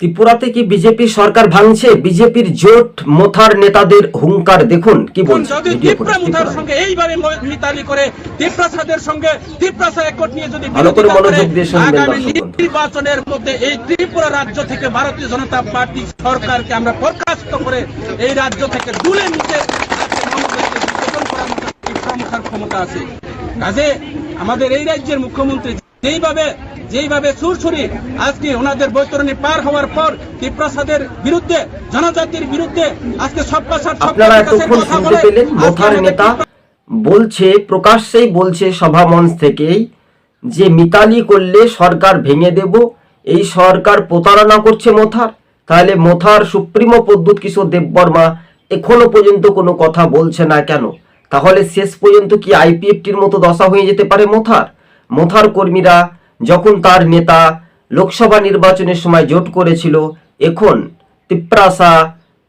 ত্রিপুরাতে কি বিজেপি সরকার ভাঙছে বিজেপির জোট মোথার নেতাদের হুঙ্কার দেখুন কি বলছে যদি ভিডিও তিপ্রা করে মুথার ত্রিপুরায়। সঙ্গে এইভাবে মিতালি করে তিপ্রাসাদের সঙ্গে তিপ্রাসা একট নিয়ে যদি ভালো করে মনোযোগ দিয়ে শুনবেন আগামী দর্শক বন্ধু। নির্বাচনের মধ্যে এই ত্রিপুরা রাজ্য থেকে ভারতীয় জনতা পার্টি সরকারকে আমরা বরখাস্ত করে এই রাজ্য থেকে তুলে নিতে ক্ষমতা আছে কাজে আমাদের এই রাজ্যের মুখ্যমন্ত্রী যেইভাবে যেইভাবে সুরসুরি আজকে ওনাদের বৈতরণী পার হওয়ার পর তিপ্রাসাদের বিরুদ্ধে জনজাতির বিরুদ্ধে আজকে সব পাশার আপনারা এতক্ষণ শুনতে পেলেন মোথার নেতা বলছে প্রকাশ্যেই বলছে সভা মঞ্চ থেকেই যে মিতালি করলে সরকার ভেঙে দেব এই সরকার প্রতারণা করছে মোথার। তাহলে মোথার সুপ্রিমো পদ্যুৎ কিশোর দেববর্মা এখনও পর্যন্ত কোনো কথা বলছে না কেন? তাহলে শেষ পর্যন্ত কি আইপিএফটির মতো দশা হয়ে যেতে পারে মোথার? মোথার কর্মীরা যখন তার নেতা লোকসভা নির্বাচনের সময় জোট করেছিল, এখন তিপ্রাসা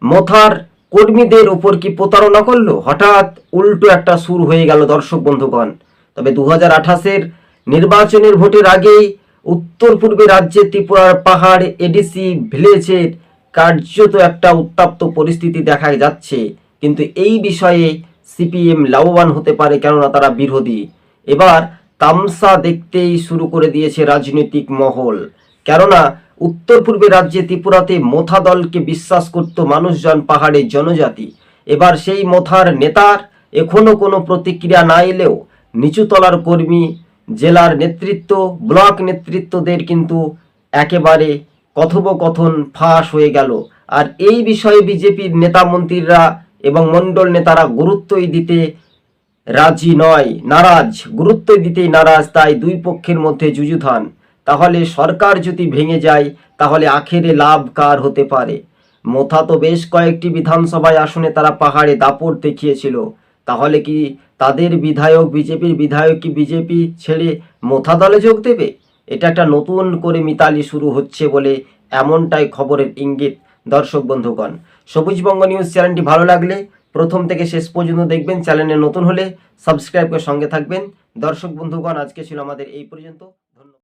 মোথার কর্মীদের উপর কি প্রতারণা করল? হঠাৎ উল্টো একটা সুর হয়ে গেল দর্শক বন্ধুগণ। তবে দু হাজার আঠাশের নির্বাচনের ভোটের আগেই উত্তর পূর্বে রাজ্যে ত্রিপুরার পাহাড় এডিসি ভিলেজের কার্যত একটা উত্তাপ্ত পরিস্থিতি দেখা যাচ্ছে। কিন্তু এই বিষয়ে সিপিএম লাভবান হতে পারে কেননা তারা বিরোধী। এবার তামসা দেখতেই শুরু করে দিয়েছে রাজনৈতিক মহল। কেননা উত্তর পূর্বে রাজ্যে ত্রিপুরাতে মোথা দলকে বিশ্বাস করত মানুষজন পাহাড়ের জনজাতি। এবার সেই মোথার নেতার এখনও কোনো প্রতিক্রিয়া না এলেও নিচুতলার কর্মী, জেলার নেতৃত্ব, ব্লক নেতৃত্বদের কিন্তু একেবারে কথোপকথন ফাঁস হয়ে গেল। আর এই বিষয়ে বিজেপির নেতা মন্ত্রীরা এবং মণ্ডল নেতারা গুরুত্বই দিতে রাজি নয়, নারাজ। গুরুত্ব দিতেই নারাজ, তাই দুই পক্ষের মধ্যে যুযুধান তাহলে সরকার যদি ভেঙে যায়, তাহলে আখেরে লাভ কার হতে পারে? মোথা তো বেশ কয়েকটি বিধানসভায় আসনে তারা পাহাড়ে দাপট দেখিয়েছিল। তাহলে কি তাদের বিধায়ক বিজেপির বিধায়ক কি বিজেপি ছেড়ে মোথা দলে যোগ দেবে? এটা একটা নতুন করে মিতালি শুরু হচ্ছে বলে এমনটাই খবরের ইঙ্গিত। দর্শক বন্ধুগণ সবুজবঙ্গ নিউজ চ্যানেলটি ভালো লাগলে প্রথম থেকে শেষ পর্যন্ত দেখবেন, চ্যানেলে নতুন হলে সাবস্ক্রাইব করে সঙ্গে থাকবেন। দর্শক বন্ধুগণ, আজকে ছিল আমাদের এই পর্যন্ত।